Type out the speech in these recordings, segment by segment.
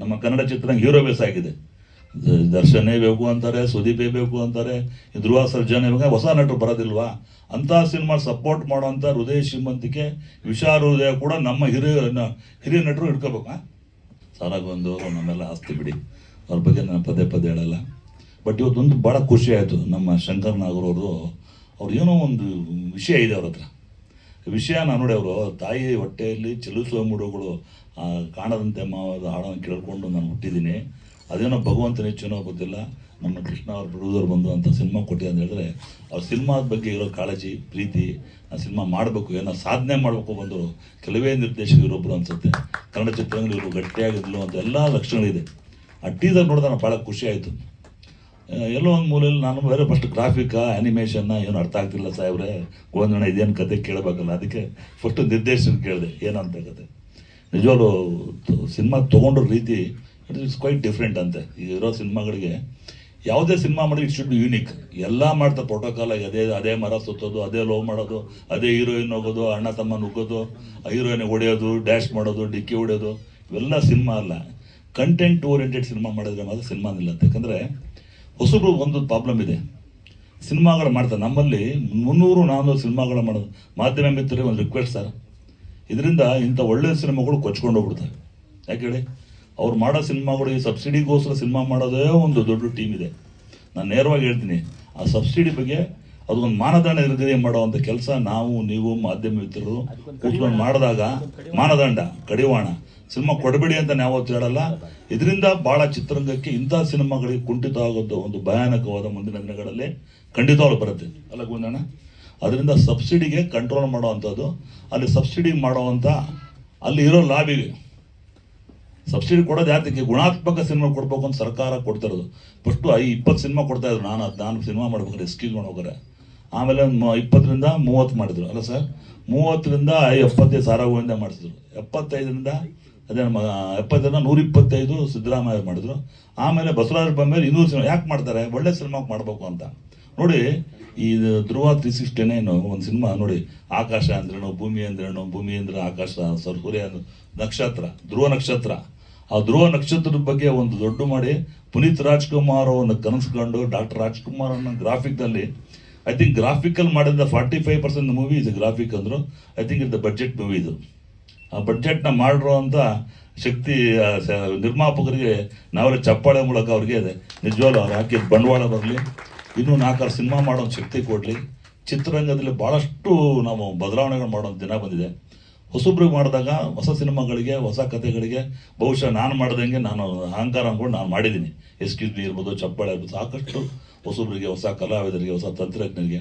ನಮ್ಮ ಕನ್ನಡ ಚಿತ್ರ hero base ಆಗಿದೆ. ದರ್ಶನೇ ಬೇಕು ಅಂತಾರೆ, ಸುದೀಪೇ ಬೇಕು ಅಂತಾರೆ ಧ್ರುವ ಸರ್ಜನೆ ಬೇಕು, ಹೊಸ ನಟರು ಬರೋದಿಲ್ವಾ? ಅಂಥ ಸಿನಿಮಾ ಸಪೋರ್ಟ್ ಮಾಡುವಂಥ ಹೃದಯ ಶ್ರೀಮಂತಿಕೆ, ವಿಶಾಲ ಹೃದಯ ಕೂಡ ನಮ್ಮ ಹಿರಿಯ ಹಿರಿಯ ನಟರು ಹಿಡ್ಕೋಬೇಕಾ ಸಾರಾಗೊಂದು ನಮ್ಮೆಲ್ಲ ಆಸ್ತಿ ಬಿಡಿ. ಅವ್ರ ಬಗ್ಗೆ ನಾನು ಪದೇ ಪದೇ ಹೇಳಲ್ಲ. ಬಟ್ ಇವತ್ತೊಂದು ಭಾಳ ಖುಷಿ ಆಯಿತು ನಮ್ಮ ಶಂಕರ್ ನಾಗರವ್ರದು ಅವ್ರು ಏನೋ ಒಂದು ವಿಷಯ ಇದೆ ಅವ್ರ ಹತ್ರ. ವಿಷಯ ನಾನು ನೋಡಿ ಅವರು, ತಾಯಿ ಹೊಟ್ಟೆಯಲ್ಲಿ ಚಲಿಸುವ ಮೂಡುಗಳು ಕಾಣದಂತೆ ಮಾವದ ಹಾಡನ್ನು ಕೇಳ್ಕೊಂಡು ನಾನು ಹುಟ್ಟಿದ್ದೀನಿ. ಅದೇನೋ ಭಗವಂತನ ಹೆಚ್ಚೇನೋ ಗೊತ್ತಿಲ್ಲ. ನಮ್ಮ ಕೃಷ್ಣ ಅವ್ರ ಪ್ರೊಡ್ಯೂಸರ್ ಬಂದು ಅಂತ ಸಿನಿಮಾ ಕೊಟ್ಟಿದೆ ಅಂತ ಹೇಳಿದ್ರೆ, ಅವ್ರ ಸಿನಿಮಾದ ಬಗ್ಗೆ ಇರೋ ಕಾಳಜಿ, ಪ್ರೀತಿ, ಆ ಸಿನಿಮಾ ಮಾಡಬೇಕು, ಏನೋ ಸಾಧನೆ ಮಾಡಬೇಕು ಬಂದರು ಕೆಲವೇ ನಿರ್ದೇಶಕರು ಒಬ್ಬರು ಅನ್ಸುತ್ತೆ. ಕನ್ನಡ ಚಿತ್ರಗಳು ಇವರು ಗಟ್ಟಿಯಾಗಿರ್ಲು ಅಂತ ಎಲ್ಲ ಲಕ್ಷಣಗಳಿದೆ. ಆ ಟೀಸರ್ ನೋಡಿದ್ರೆ ನಾನು ಭಾಳ ಖುಷಿ ಆಯಿತು. ಎಲ್ಲೋ ಒಂದು ಮೂಲೆಯಲ್ಲಿ ನಾನು ಬೇರೆ ಫಸ್ಟ್ ಗ್ರಾಫಿಕಾ ಆ್ಯನಿಮೇಷನ್ನ ಏನು ಅರ್ಥ ಆಗ್ತಿಲ್ಲ ಸಾಹೇಬ್ರೆ. ಗೋವಿಂದಣ್ಣ ಇದೇನು ಕತೆ ಕೇಳಬೇಕಲ್ಲ, ಅದಕ್ಕೆ ಫಸ್ಟ್ ನಿರ್ದೇಶನ ಕೇಳಿದೆ, ಏನಂತ ಕತೆ. ನಿಜವಾಗ್ಲೂ ಸಿನಿಮಾ ತೊಗೊಂಡ್ರ ರೀತಿ ಇಟ್ ಇಸ್ ಕ್ವೈಟ್ ಡಿಫ್ರೆಂಟ್ ಅಂತೆ. ಈಗ ಇರೋ ಸಿನಿಮಾಗಳಿಗೆ ಯಾವುದೇ ಸಿನಿಮಾ ಮಾಡಿ ಇಟ್ ಶುಡ್ ಬಿ ಯೂನಿಕ್ ಎಲ್ಲ ಮಾಡ್ತಾರೆ ಪ್ರೋಟೋಕಾಲ್ ಆಗಿ ಅದೇ ಅದೇ ಮರ ಸುತ್ತೋದು, ಅದೇ ಲವ್ ಮಾಡೋದು, ಅದೇ ಹೀರೋಯಿನ್ ಹೋಗೋದು, ಅಣ್ಣ ತಮ್ಮ ನುಗ್ಗೋದು ಹೀರೋಯಿನ್ ಹೊಡೆಯೋದು ಡ್ಯಾಶ್ ಮಾಡೋದು, ಡಿಕ್ಕಿ ಹೊಡೆಯೋದು, ಇವೆಲ್ಲ ಸಿನಿಮಾ ಅಲ್ಲ. ಕಂಟೆಂಟ್ ಓರಿಯೆಂಟೆಡ್ ಸಿನಿಮಾ ಮಾಡಿದ್ರೆ ಮಾತ್ರ ಸಿನಿಮಾ ನಿಲ್ಲತ್ತೆ ಯಾಕಂದರೆ ಹೊಸಬ್ರು ಒಂದು ಪ್ರಾಬ್ಲಮ್ ಇದೆ. ಸಿನಿಮಾಗಳು ಮಾಡ್ತಾರೆ. ನಮ್ಮಲ್ಲಿ ಮುನ್ನೂರು ನಾನ್ನೂರು ಸಿನಿಮಾಗಳು ಮಾಡೋದು ಮಾಧ್ಯಮ ಮಿತ್ರರಿಗೆ ಒಂದು ರಿಕ್ವೆಸ್ಟ್ ಸರ್. ಇದರಿಂದ ಇಂಥ ಒಳ್ಳೆಯ ಸಿನಿಮಾಗಳು ಕೊಚ್ಕೊಂಡು ಹೋಗ್ಬಿಡ್ತಾರೆ. ಯಾಕೆ ಹೇಳಿ? ಅವ್ರು ಮಾಡೋ ಸಿನಿಮಾಗಳು ಈ ಸಬ್ಸಿಡಿಗೋಸ್ಕರ ಸಿನಿಮಾ ಮಾಡೋದೇ ಒಂದು ದೊಡ್ಡ ಟೀಮ್ ಇದೆ. ನಾನು ನೇರವಾಗಿ ಹೇಳ್ತೀನಿ ಆ ಸಬ್ಸಿಡಿ ಬಗ್ಗೆ ಅದೊಂದು ಮಾನದಂಡ ನಿರ್ಗತಿ ಮಾಡುವಂಥ ಕೆಲಸ ನಾವು ನೀವು ಮಾಧ್ಯಮ ಮಿತ್ರರು ಕೂತ್ಕೊಂಡು ಮಾಡಿದಾಗ ಮಾನದಂಡ ಕಡಿವಾಣ. ಸಿನಿಮಾ ಕೊಡಬೇಡಿ ಅಂತ ನಾವು ಹೇಳಲ್ಲ. ಇದರಿಂದ ಭಾಳ ಚಿತ್ರರಂಗಕ್ಕೆ ಇಂಥ ಸಿನಿಮಾಗಳಿಗೆ ಕುಂಠಿತ ಆಗೋದು ಒಂದು ಭಯಾನಕವಾದ ಮುಂದಿನ ದಿನಗಳಲ್ಲಿ ಖಂಡಿತವಾಗ್ಲೂ ಬರುತ್ತೆ. ಅಲ್ಲ ಗುಂದಣ್ಣ ಅದರಿಂದ ಸಬ್ಸಿಡಿಗೆ ಕಂಟ್ರೋಲ್ ಮಾಡುವಂಥದ್ದು ಅಲ್ಲಿ ಸಬ್ಸಿಡಿ ಮಾಡುವಂಥ ಅಲ್ಲಿ ಇರೋ ಲಾಬಿಗೆ. ಸಬ್ಸಿಡಿ ಕೊಡೋದು ಯಾತಕ್ಕೆ ಗುಣಾತ್ಮಕ ಸಿನಿಮಾ ಕೊಡ್ಬೇಕು ಅಂತ ಸರ್ಕಾರ ಕೊಡ್ತಿರೋದು ಫಸ್ಟು ಐ ಇಪ್ಪತ್ತು ಸಿನಿಮಾ ಕೊಡ್ತಾ ಇದ್ರು. ನಾನು ನಾನು ಸಿನಿಮಾ ಮಾಡ್ಬೇಕಾದ್ರೆ ಎಸ್ಕೀಸ್ ಮಾಡೋಗ್ರೆ ಆಮೇಲೆ ಇಪ್ಪತ್ತರಿಂದ ಮೂವತ್ತು ಮಾಡಿದ್ರು. ಅಲ್ಲ ಸರ್? ಮೂವತ್ತರಿಂದ ಎಪ್ಪತ್ತೈದು ಸಾವಿರ ಹೂವಿಂದ ಮಾಡಿಸಿದ್ರು. ಎಪ್ಪತ್ತೈದರಿಂದ ಅದೇ ನಮ್ಮ ಎಪ್ಪತ್ತರಿಂದ ನೂರ ಇಪ್ಪತ್ತೈದು ಸಿದ್ದರಾಮಯ್ಯ ಮಾಡಿದ್ರು. ಆಮೇಲೆ ಬಸವರಾಜ ಮೇಲೆ ಇನ್ನೂರು ಸಿನಿಮಾ ಯಾಕೆ ಮಾಡ್ತಾರೆ? ಒಳ್ಳೆ ಸಿನಿಮಾಗೆ ಮಾಡಬೇಕು ಅಂತ. ನೋಡಿ, ಈ ಧ್ರುವ ತ್ರೀ ಸಿಕ್ಸ್ಟಿನೇನು ಒಂದು ಸಿನಿಮಾ ನೋಡಿ, ಆಕಾಶ ಅಂದ್ರೇನು, ಭೂಮಿ ಅಂದ್ರೇನು, ಭೂಮಿ ಅಂದ್ರೆ ಆಕಾಶ, ಸರ್ ಸೂರ್ಯ ಅಂದ್ರೆ ನಕ್ಷತ್ರ, ಧ್ರುವ ನಕ್ಷತ್ರ. ಆ ಧ್ರುವ ನಕ್ಷತ್ರದ ಬಗ್ಗೆ ಒಂದು ದೊಡ್ಡ ಮಾಡಿ, ಪುನೀತ್ ರಾಜ್ಕುಮಾರ್ ಅವನ್ನ ಕನಸ್ಕೊಂಡು, ಡಾಕ್ಟರ್ ರಾಜ್ಕುಮಾರ್ ಅನ್ನೋ ಗ್ರಾಫಿಕ್ದಲ್ಲಿ ಐ ಥಿಂಕ್ ಗ್ರಾಫಿಕಲ್ ಮಾಡಿದ ಫಾರ್ಟಿ ಫೈವ್ ಪರ್ಸೆಂಟ್ ಮೂವಿ ಇದು ಗ್ರಾಫಿಕ್ ಅಂದರು. ಐ ಥಿಂಕ್ ಇದು ಬಜೆಟ್ ಮೂವಿ ಇದು. ಬಡ್ಜೆಟ್ನ ಮಾಡಿರುವಂಥ ಶಕ್ತಿ ನಿರ್ಮಾಪಕರಿಗೆ ನಾವೆಲ್ಲ ಚಪ್ಪಾಳೆ ಮೂಲಕ ಅವ್ರಿಗೆ ನಿಜವಾಗ್ಲೂ ಅವ್ರು ಹಾಕಿದ ಬಂಡವಾಳ ಬರಲಿ, ಇನ್ನೂ ನಾಲ್ಕಾರು ಸಿನಿಮಾ ಮಾಡೋ ಶಕ್ತಿ ಕೊಡಲಿ. ಚಿತ್ರರಂಗದಲ್ಲಿ ಭಾಳಷ್ಟು ನಾವು ಬದಲಾವಣೆಗಳು ಮಾಡೋ ದಿನ ಬಂದಿದೆ. ಹೊಸಬ್ರಿಗೆ ಮಾಡಿದಾಗ ಹೊಸ ಸಿನಿಮಾಗಳಿಗೆ, ಹೊಸ ಕಥೆಗಳಿಗೆ, ಬಹುಶಃ ನಾನು ಮಾಡ್ದಂಗೆ ನಾನು ಅಹಂಕಾರ ಅಂದ್ಕೊಂಡು ನಾನು ಮಾಡಿದ್ದೀನಿ. ಎಸ್ಕ್ಯೂಸ್ ಬಿ ಇರ್ಬೋದು, ಚಪ್ಪಾಳೆ ಇರ್ಬೋದು, ಸಾಕಷ್ಟು ಹೊಸಬ್ರಿಗೆ ಹೊಸ ಕಲಾವಿದರಿಗೆ, ಹೊಸ ತಂತ್ರಜ್ಞರಿಗೆ.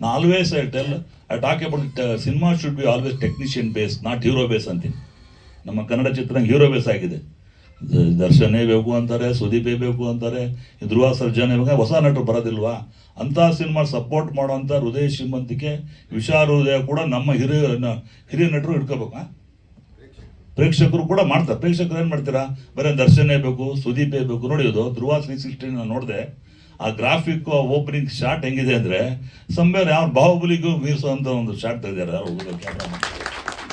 ನಾ always I tell I talk about cinema should be always technician base not hero base ಅಂತೀನಿ ನಮ್ಮ ಕನ್ನಡ ಚಿತ್ರರಂಗ ಹೀರೋ ಬೇಸ್ ಆಗಿದೆ. ದರ್ಶನೇ ಬೇಕು ಅಂತಾರೆ, ಸುದೀಪೇ ಬೇಕು ಅಂತಾರೆ ಧ್ರುವ ಸರ್ಜನೆ ಹೊಸ ನಟರು ಬರೋದಿಲ್ವಾ? ಅಂಥ ಸಿನಿಮಾ ಸಪೋರ್ಟ್ ಮಾಡುವಂಥ ಹೃದಯ ಶ್ರೀಮಂತಿಕೆ, ವಿಶಾಲ ಹೃದಯ ಕೂಡ ನಮ್ಮ ಹಿರಿಯ ಹಿರಿಯ ನಟರು ಹಿಡ್ಕೋಬೇಕಾ ಪ್ರೇಕ್ಷಕರು ಕೂಡ ಮಾಡ್ತಾರೆ. ಪ್ರೇಕ್ಷಕರು ಏನು ಮಾಡ್ತೀರಾ? ಬರೀ ದರ್ಶನೇ ಬೇಕು, ಸುದೀಪೇ ಬೇಕು. ನೋಡಿ ಇದು, ಧ್ರುವ ತ್ರೀ ಸಿಕ್ಸ್ಟಿ ನೋಡಿದೆ. ಆ ಗ್ರಾಫಿಕ್ ಓಪನಿಂಗ್ ಶಾಟ್ ಹೆಂಗಿದೆ ಅಂದರೆ ಸಂಬೇರ್ ಯಾರು ಬಾಹುಬಲಿಗೂ ಮೀರಿಸುವಂಥ ಒಂದು ಶಾಟ್ ತೆಗೆದಾರೆ, ಅವ್ರು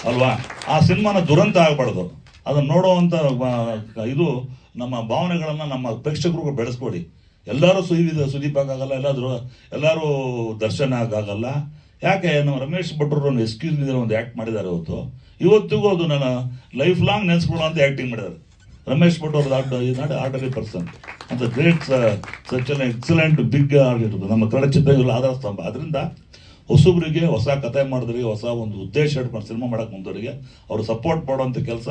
ಅಲ್ವಾ? ಆ ಸಿನಿಮಾನ ದುರಂತ ಆಗಬಾರ್ದು. ಅದನ್ನು ನೋಡುವಂಥ ಇದು ನಮ್ಮ ಭಾವನೆಗಳನ್ನು ನಮ್ಮ ಪ್ರೇಕ್ಷಕರು ಬೆಳೆಸ್ಕೊಡಿ. ಎಲ್ಲರೂ ಸುದೀಪ್ ಸುದೀಪ್ ಎಲ್ಲಾದರೂ, ಎಲ್ಲರೂ ದರ್ಶನ ಆಗಲ್ಲ ಯಾಕೆ? ನಮ್ಮ ರಮೇಶ್ ಭಟ್ರು ಒಂದು ಎಕ್ಸ್ಕ್ಯೂಸ್ ಒಂದು ಆ್ಯಕ್ಟ್ ಮಾಡಿದ್ದಾರೆ ಇವತ್ತು ಇವತ್ತಿಗೂ ಅದು ನನ್ನ ಲೈಫ್ ಲಾಂಗ್ ನೆನೆಸ್ಕೊಳ್ಳೋ ಅಂತ ಆ್ಯಕ್ಟಿಂಗ್ ಮಾಡಿದ್ದಾರೆ. ರಮೇಶ್ ಭಟ್ ಅವ್ರದ್ದು ಆರ್ಟ್ ಈ ನಾಟ್ ಆರ್ಡರಿ ಪರ್ಸನ್ ಅಂತ great such an excellent big ಆಗಿರ್ಬೋದು ನಮ್ಮ ಕನ್ನಡ ಚಿತ್ರಗಳು ಆಧಾರ ಸ್ತಂಭ. ಅದರಿಂದ ಹೊಸಬ್ರಿಗೆ ಹೊಸ ಕತೆ ಮಾಡಿದ್ರಿಗೆ ಹೊಸ ಒಂದು ಉದ್ದೇಶ ಇಟ್ಕೊಂಡು ಸಿನಿಮಾ ಮಾಡೋಕೆ ಮುಂದವರಿಗೆ ಅವರು ಸಪೋರ್ಟ್ ಮಾಡುವಂಥ ಕೆಲಸ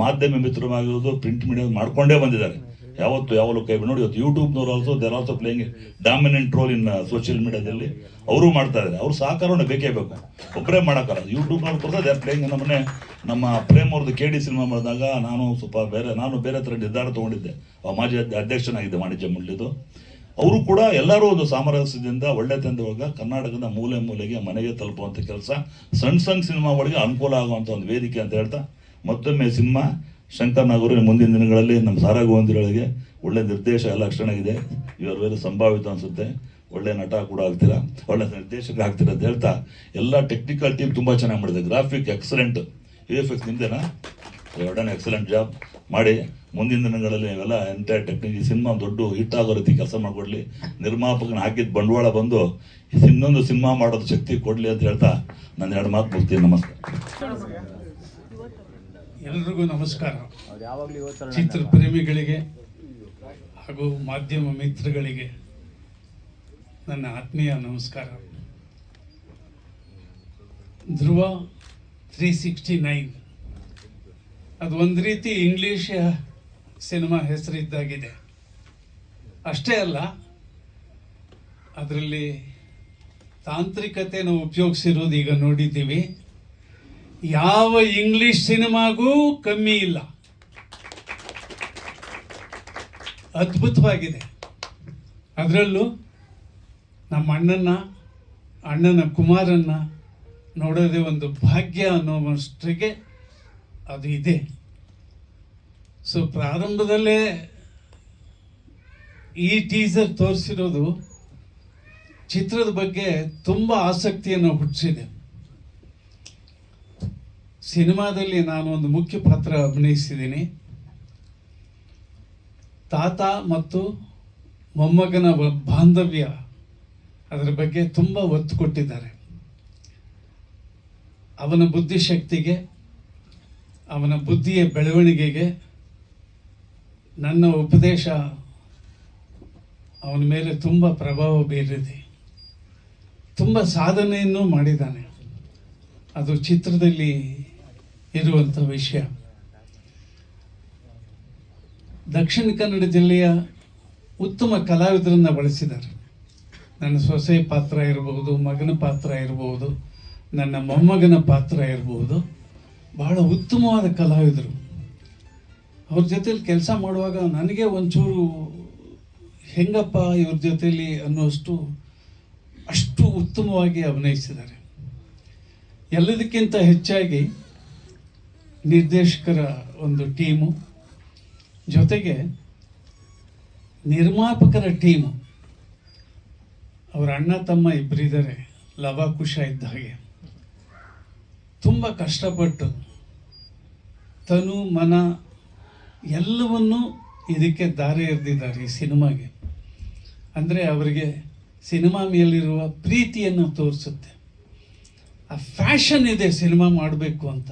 ಮಾಧ್ಯಮ ಮಿತ್ರವಾಗಿರೋದು ಪ್ರಿಂಟ್ ಮೀಡಿಯಾ ಮಾಡ್ಕೊಂಡೇ ಬಂದಿದ್ದಾರೆ. ಯಾವತ್ತು ಯಾವ ಲೋಕ ನೋಡಿ, ಇವತ್ತು ಯೂಟ್ಯೂಬ್ನವ್ರು also there also playing dominant role in social ಮೀಡಿಯಾದಲ್ಲಿ ಅವರು ಮಾಡ್ತಾ ಇದ್ದಾರೆ. ಅವ್ರ ಸಹಕಾರವನ್ನು ಬೇಕೇ ಬೇಕು. ಒಬ್ಬರೇ ಮಾಡೋಕ್ಕಲ್ಲ ಯೂಟ್ಯೂಬ್ನವ್ರು ಕೂಡ ದೇರ್ ಪ್ಲೇಯಿಂಗ್ ನಮ್ಮನೆ ನಮ್ಮ ಪ್ರೇಮ್ ಅವ್ರದ್ದು ಕೆ ಡಿ ಸಿನಿಮಾ ಮಾಡಿದಾಗ ನಾನು ಸ್ವಲ್ಪ ಬೇರೆ, ನಾನು ಬೇರೆ ಥರ ನಿರ್ಧಾರ ತೊಗೊಂಡಿದ್ದೆ. ಮಾಜಿ ಅಧ್ಯ- ಅಧ್ಯಕ್ಷನಾಗಿದ್ದೆ ವಾಣಿಜ್ಯ ಮಂಡಳಿದು ಅವರು ಕೂಡ ಎಲ್ಲರೂ ಒಂದು ಸಾಮರಸ್ಯದಿಂದ ಒಳ್ಳೆ ತಂದವಾಗ ಕರ್ನಾಟಕದ ಮೂಲೆ ಮೂಲೆಗೆ ಮನೆಗೆ ತಲುಪುವಂಥ ಕೆಲಸ. ಸಣ್ಣ ಸಣ್ಣ ಸಿನಿಮಾಗಳಿಗೆ ಅನುಕೂಲ ಆಗುವಂಥ ಒಂದು ವೇದಿಕೆ ಅಂತ ಹೇಳ್ತಾ ಮತ್ತೊಮ್ಮೆ ಸಿನಿಮಾ. ಶಂಕರ್ ನಾಗೂರು ಮುಂದಿನ ದಿನಗಳಲ್ಲಿ ನಮ್ಮ ಸಾರಾ ಗೋವಿಂದಗಳಿಗೆ ಒಳ್ಳೆ ನಿರ್ದೇಶ ಎಲ್ಲ ಕ್ಷಣಗಿದೆ ಇವರ ಮೇಲೆ ಸಂಭಾವಿತ ಅನಿಸುತ್ತೆ. ಒಳ್ಳೆ ನಟ ಕೂಡ ಆಗ್ತೀರಾ? ಒಳ್ಳೆ ನಿರ್ದೇಶಕ ಆಗ್ತೀರಾ ಅಂತ ಹೇಳ್ತಾ ಎಲ್ಲ ಟೆಕ್ನಿಕಲ್ ಟೀಮ್ ತುಂಬ ಚೆನ್ನಾಗಿ ಮಾಡಿದೆ. Graphic excellent V F X ನಿಮ್ದೇನಾ excellent job ಮಾಡಿ ಮುಂದಿನ ದಿನಗಳಲ್ಲಿ ಇವೆಲ್ಲ ಎಂಟೈರ್ ಟೆಕ್ನಿಕ್ ಈ ಸಿನಿಮಾ ದೊಡ್ಡ ಹಿಟ್ ಆಗೋ ರೀತಿ ಕೆಲಸ ಮಾಡಿಕೊಡ್ಲಿ. ನಿರ್ಮಾಪಕನ ಹಾಕಿದ ಬಂಡವಾಳ ಬಂದು ಇನ್ನೊಂದು ಸಿನಿಮಾ ಮಾಡೋದು ಶಕ್ತಿ ಕೊಡಲಿ ಅಂತ ಹೇಳ್ತಾ ನಾನು ಎರಡು ಮಾತು ಮುಗ್ತೀನಿ ನಮಸ್ಕಾರ. ಎಲ್ರಿಗೂ ನಮಸ್ಕಾರ. ಚಿತ್ರ ಪ್ರೇಮಿಗಳಿಗೆ ಹಾಗೂ ಮಾಧ್ಯಮ ಮಿತ್ರಗಳಿಗೆ ನನ್ನ ಆತ್ಮೀಯ ನಮಸ್ಕಾರ. ಧ್ರುವ ತ್ರೀ ಸಿಕ್ಸ್ಟಿ ನೈನ್ ಅದು ಒಂದು ರೀತಿ ಇಂಗ್ಲಿಷ್ ಸಿನಿಮಾ ಹೆಸರಿದ್ದಾಗಿದೆ. ಅಷ್ಟೇ ಅಲ್ಲ ಅದರಲ್ಲಿ ತಾಂತ್ರಿಕತೆಯನ್ನು ಉಪಯೋಗಿಸಿರೋದು ಈಗ ನೋಡಿದ್ದೀವಿ. ಯಾವ ಇಂಗ್ಲಿಷ್ ಸಿನಿಮಾಗೂ ಕಮ್ಮಿ ಇಲ್ಲ. ಅದ್ಭುತವಾಗಿದೆ. ಅದರಲ್ಲೂ ನಮ್ಮ ಅಣ್ಣನ ಅಣ್ಣನ ಕುಮಾರನ್ನ ನೋಡೋದೇ ಒಂದು ಭಾಗ್ಯ ಅನ್ನೋವಷ್ಟಿಗೆ ಅದು ಇದೆ. ಸೊ ಪ್ರಾರಂಭದಲ್ಲೇ ಈ ಟೀಸರ್ ತೋರಿಸಿರೋದು ಚಿತ್ರದ ಬಗ್ಗೆ ತುಂಬ ಆಸಕ್ತಿಯನ್ನು ಹುಟ್ಟಿಸಿದೆ. ಸಿನಿಮಾದಲ್ಲಿ ನಾನು ಒಂದು ಮುಖ್ಯ ಪಾತ್ರ ಅಭಿನಯಿಸಿದ್ದೀನಿ. ತಾತ ಮತ್ತು ಮೊಮ್ಮಗನ ಬಾಂಧವ್ಯ ಅದರ ಬಗ್ಗೆ ತುಂಬ ಒತ್ತು ಕೊಟ್ಟಿದ್ದಾರೆ. ಅವನ ಬುದ್ಧಿಶಕ್ತಿಗೆ, ಅವನ ಬುದ್ಧಿಯ ಬೆಳವಣಿಗೆಗೆ ನನ್ನ ಉಪದೇಶ ಅವನ ಮೇಲೆ ತುಂಬ ಪ್ರಭಾವ ಬೀರಿದೆ. ತುಂಬ ಸಾಧನೆಯನ್ನು ಮಾಡಿದ್ದಾನೆ. ಅದು ಚಿತ್ರದಲ್ಲಿ ಇರುವಂಥ ವಿಷಯ. ದಕ್ಷಿಣ ಕನ್ನಡ ಜಿಲ್ಲೆಯ ಉತ್ತಮ ಕಲಾವಿದರನ್ನ ಬಳಸಿದ್ದಾರೆ. ನನ್ನ ಸೊಸೆ ಪಾತ್ರ ಇರಬಹುದು, ಮಗನ ಪಾತ್ರ ಇರಬಹುದು, ನನ್ನ ಮೊಮ್ಮಗನ ಪಾತ್ರ ಇರಬಹುದು. ಬಹಳ ಉತ್ತಮವಾದ ಕಲಾವಿದರು. ಅವ್ರ ಜೊತೆಲಿ ಕೆಲಸ ಮಾಡುವಾಗ ನನಗೆ ಒಂಚೂರು ಹೆಂಗಪ್ಪ ಇವ್ರ ಜೊತೆಲಿ ಅನ್ನೋಷ್ಟು ಅಷ್ಟು ಉತ್ತಮವಾಗಿ ಅಭಿನಯಿಸಿದ್ದಾರೆ. ಎಲ್ಲದಕ್ಕಿಂತ ಹೆಚ್ಚಾಗಿ ನಿರ್ದೇಶಕರ ಒಂದು ಟೀಮು. ಜೊತೆಗೆ ನಿರ್ಮಾಪಕರ ಟೀಮು. ಅವರ ಅಣ್ಣ, ತಮ್ಮ ಇಬ್ಬರಿದ್ದಾರೆ ಲವ ಕುಶ ಇದ್ದ ಹಾಗೆ. ತುಂಬ ಕಷ್ಟಪಟ್ಟು ತನು, ಮನ ಎಲ್ಲವನ್ನೂ ಇದಕ್ಕೆ ದಾರಿ ಎರೆದಿದ್ದಾರೆ ಈ ಸಿನಿಮಾಗೆ. ಅಂದರೆ ಅವರಿಗೆ ಸಿನಿಮಾ ಮೇಲಿರುವ ಪ್ರೀತಿಯನ್ನು ತೋರಿಸುತ್ತೆ. ಆ ಫ್ಯಾಷನ್ ಇದೆ ಸಿನಿಮಾ ಮಾಡಬೇಕು ಅಂತ.